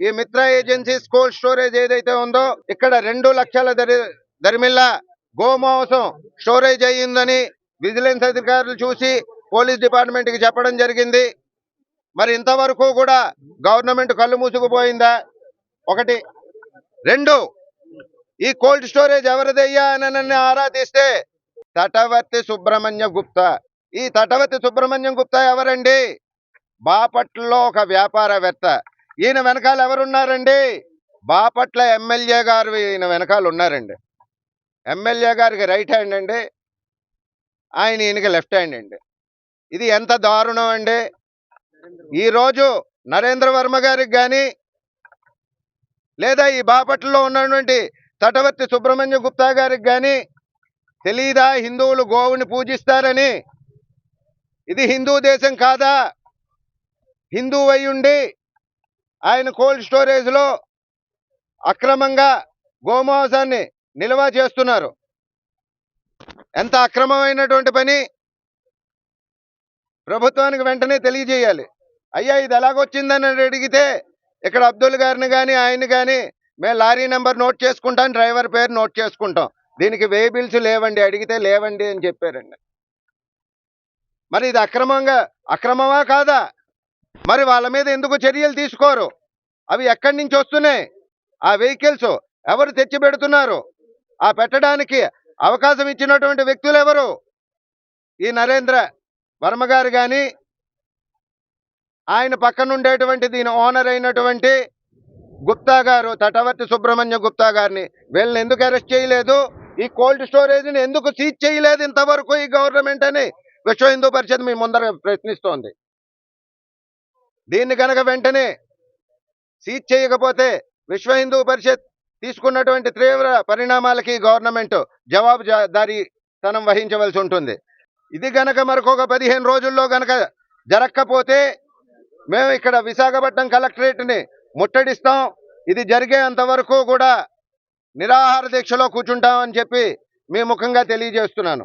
ఈ మిత్ర agency cold storage ఏదైతే ఉందో ఇక్కడ రెండు లక్షల దరి దరిమిల్ల గోమాంసం స్టోరేజ్ అయ్యిందని విజిలెన్స్ అధికారులు చూసి పోలీస్ డిపార్ట్మెంట్కి చెప్పడం జరిగింది. మరి ఇంతవరకు కూడా గవర్నమెంట్ కళ్ళు మూసుకుపోయిందా? ఒకటి. రెండు. ఈ కోల్డ్ స్టోరేజ్ ఎవరిదయ్యా అని నన్ను ఆరా తీస్తే తటవర్తి సుబ్రహ్మణ్య గుప్తా. ఈ తటవర్తి సుబ్రహ్మణ్యం గుప్తా ఎవరండి? బాపట్లలో ఒక వ్యాపారవేత్త. ఈయన వెనకాల ఎవరున్నారండి? బాపట్ల ఎమ్మెల్యే గారు ఈయన వెనకాల ఉన్నారండి. ఎమ్మెల్యే గారికి రైట్ హ్యాండ్ అండి. ఆయన ఈయనకి లెఫ్ట్ హ్యాండ్ అండి. ఇది ఎంత దారుణం అండి? ఈరోజు నరేంద్ర వర్మ గారికి కానీ లేదా ఈ బాపట్లలో ఉన్నటువంటి తటవర్తి సుబ్రహ్మణ్య గుప్తా గారికి కానీ తెలీదా? హిందువులు గోవుని పూజిస్తారని. ఇది హిందూ దేశం కాదా? హిందూ అయ్యుండి ఆయన కోల్డ్ స్టోరేజ్లో అక్రమంగా గోమాంసాన్ని నిల్వ చేస్తున్నారు. ఎంత అక్రమమైనటువంటి పని? ప్రభుత్వానికి వెంటనే తెలియజేయాలి. అయ్యా ఇది ఎలాగొచ్చిందని అడిగితే ఇక్కడ అబ్దుల్ గారిని కానీ ఆయన్ని కానీ మేము లారీ నెంబర్ నోట్ చేసుకుంటాం డ్రైవర్ పేరు నోట్ చేసుకుంటాం. దీనికి వే బిల్స్ లేవండి అడిగితే లేవండి అని చెప్పారండి. మరి ఇది అక్రమంగా అక్రమమా కాదా? మరి వాళ్ళ మీద ఎందుకు చర్యలు తీసుకోరు? అవి ఎక్కడి నుంచి వస్తున్నాయి? ఆ వెహికల్స్ ఎవరు తెచ్చి పెడుతున్నారు ఆ పెట్టడానికి అవకాశం ఇచ్చినటువంటి వ్యక్తులు ఎవరు? ఈ నరేంద్ర వర్మ గారు కానీ ఆయన పక్కన ఉండేటువంటి దీని ఓనర్ అయినటువంటి గుప్తా గారు తటవర్తి సుబ్రహ్మణ్య గుప్తా గారిని వీళ్ళని ఎందుకు అరెస్ట్ చేయలేదు? ఈ కోల్డ్ స్టోరేజ్ని ఎందుకు సీజ్ చేయలేదు ఇంతవరకు ఈ గవర్నమెంట్ అని? విశ్వ హిందూ పరిషత్ మీ ముందర ప్రశ్నిస్తోంది. దీన్ని కనుక వెంటనే సీజ్ చేయకపోతే విశ్వ హిందూ పరిషత్ తీసుకున్నటువంటి తీవ్ర పరిణామాలకి గవర్నమెంట్ జవాబుదారీ తనం వహించవలసి ఉంటుంది. ఇది గనక మరొక పదిహేను రోజుల్లో గనక జరగకపోతే మేము ఇక్కడ విశాఖపట్నం కలెక్టరేట్ని ముట్టడిస్తాం. ఇది జరిగేంత వరకు కూడా నిరాహార దీక్షలో కూర్చుంటామని చెప్పి మీ ముఖంగా తెలియజేస్తున్నాను.